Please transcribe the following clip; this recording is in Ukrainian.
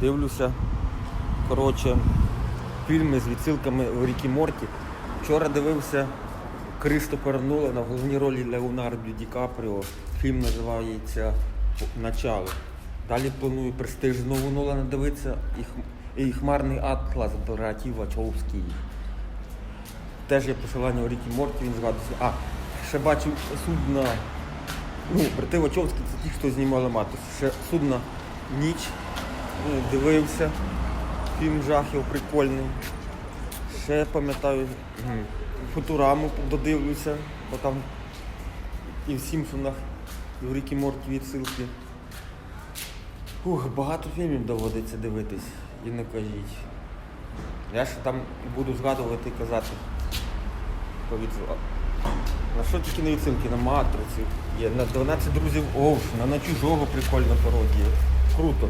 Дивлюся. Коротше, фільми з відсилками в Рікі Морті. Вчора дивився Кристофера Нолана в головній ролі Леонардо Ді Капріо. Фільм називається Начало. Далі планую престиж знову Нолана дивитися і Хмарний Атлас братів Вачовський. Теж є посилання у Рікі Морті, він згадується. А, ще бачив судна. Ну, брати Вачовські це ті, хто знімали матус. Ще судна ніч. Ну, дивився. Фільм жахів прикольний. Ще пам'ятаю, футураму додивлюся, бо там і в Сімпсонах, і в Рікі Морті відсилки. Ух, багато фільмів доводиться дивитись і не кажіть. Я ще там буду згадувати і казати. На що тільки не відсилки? На матрицю. Є на 12 друзів Оушена, на чужого прикольна пародія. Круто.